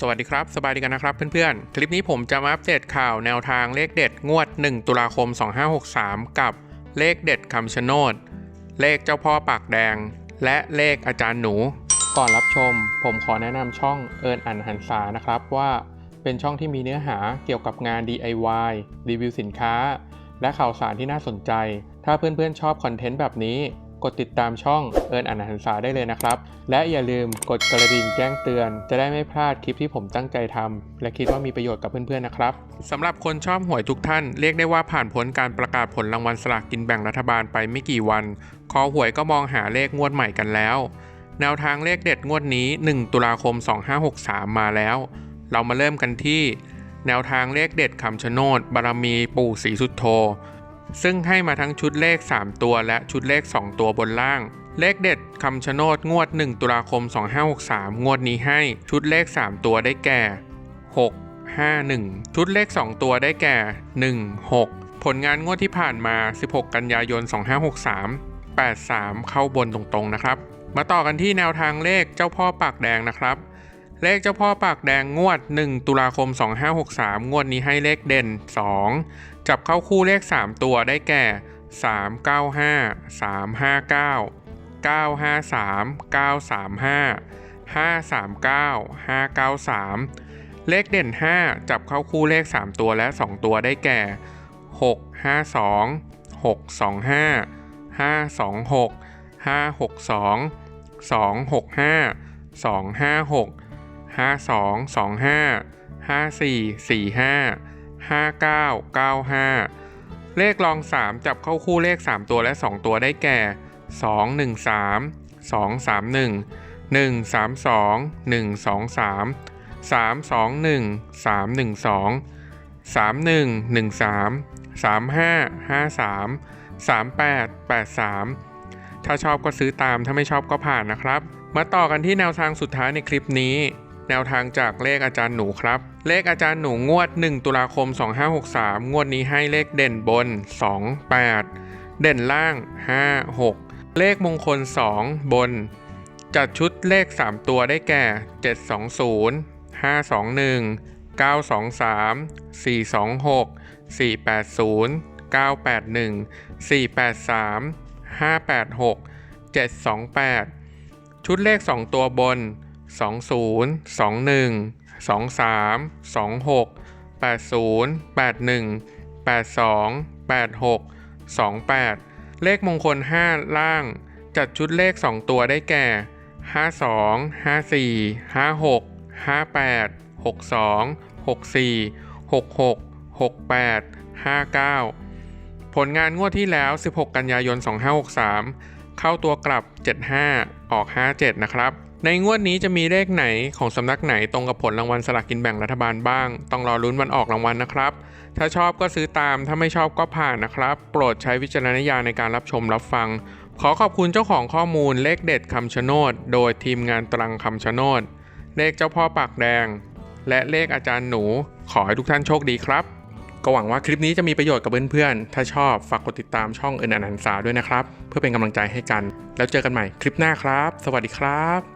สวัสดีครับ สบายดีกันนะครับเพื่อนๆ คลิปนี้ผมจะมาอัปเดตข่าวแนวทางเลขเด็ดงวด 1 ตุลาคม 2563 กับเลขเด็ดคำชะโนด เลขเจ้าพ่อปากแดง และเลขอาจารย์หนู ก่อนรับชม ผมขอแนะนำช่องเอิญอันหันษานะครับว่าเป็นช่องที่มีเนื้อหาเกี่ยวกับงาน DIY รีวิวสินค้า และข่าวสารที่น่าสนใจ ถ้าเพื่อนๆชอบคอนเทนต์แบบนี้ กดติดตามช่องเอิญอันหันษาได้เลยนะครับ และอย่าลืมกดกระดิ่งแจ้งเตือน จะได้ไม่พลาดคลิปที่ผมตั้งใจทำและคิดว่ามีประโยชน์กับเพื่อนๆนะครับสำหรับคนชอบหวยทุกท่าน เรียกได้ว่าผ่านพ้นการประกาศผลรางวัลสลากกินแบ่งรัฐบาลไปไม่กี่วัน คอหวยก็มองหาเลขงวดใหม่กันแล้ว แนวทางเลขเด็ดงวดนี้ 1 ตุลาคม 2563 มาแล้ว เรามาเริ่มกันที่ แนวทางเลขเด็ดคำชะโนดบารมีปู่ศรีสุดโท ซึ่งให้มาทั้งชุดเลข 3 ตัวและชุดเลข 2 ตัวบนล่าง เลขเด็ดคำชะโนดงวด 1 ตุลาคม 2563 งวดนี้ให้ชุดเลข 3 ตัวได้แก่ 6 5 1 ชุดเลข 2 ตัวได้แก่ 1 6 ผลงานงวดที่ผ่านมา 16 กันยายน 2563 83 เข้าบนตรงๆนะครับ มาต่อกันที่แนวทางเลขเจ้าพ่อปากแดงนะครับ เลขเจ้าพ่อปากแดงงวด 1 ตุลาคม 2563 งวดนี้ให้เลขเด่น 2 จับเข้าคู่เลข 3 ตัวได้แก่ 395 359 953 935 539 593 เลขเด่น 5 จับเข้าคู่เลข 3 ตัวและ 2 ตัวได้แก่ 652 625 526 562 265 256 5225 5445 5995 เลขรอง 3 จับเข้าคู่เลข 3 ตัวและ 2 ตัวได้แก่ 213 231 132 123 321 312 3113 3553 3883 ถ้าชอบก็ซื้อตามถ้าไม่ชอบก็ผ่านนะครับ มาต่อกันที่แนวทางสุดท้ายในคลิปนี้ แนวทางจากเลขอาจารย์หนูครับ เลขอาจารย์หนูงวด 1 ตุลาคม 2563 งวดนี้ให้เลขเด่นบน 2 8 เด่นล่าง 5 6 เลขมงคล 2 บน จัดชุดเลข 3 ตัวได้แก่ 720 521 923 426 480 981 483 586 728 ชุดเลข 2 ตัวบน 20 21 23 26 80 81 82 86 28 เลขมงคล 5 ล่าง จัดชุดเลข 2 ตัวได้แก่ 52 54 56 58 62 64 66 68 59 ผลงานงวดที่แล้ว 16 กันยายน 2563 เข้าตัวกลับ 75 ออก 57 นะครับ ในงวดนี้จะมีเลขไหนของสำนักไหนตรงกับผลรางวัลสลากกินแบ่งรัฐบาลบ้าง ต้องรอลุ้นวันออกรางวัลนะครับ ถ้าชอบก็ซื้อตาม ถ้าไม่ชอบก็ผ่านนะครับ โปรดใช้วิจารณญาณในการรับชมรับฟัง ขอขอบคุณเจ้าของข้อมูลเลขเด็ดคำชะโนด โดยทีมงานตรังคำชะโนด เลขเจ้าพ่อปากแดง และเลขอาจารย์หนู ขอให้ทุกท่านโชคดีครับ ก็หวังว่าคลิปนี้จะมีประโยชน์กับเพื่อนๆ ถ้าชอบฝากกดติดตามช่องเอินอนันซาด้วยนะครับ เพื่อเป็นกำลังใจให้กัน แล้วเจอกันใหม่คลิปหน้าครับ สวัสดีครับ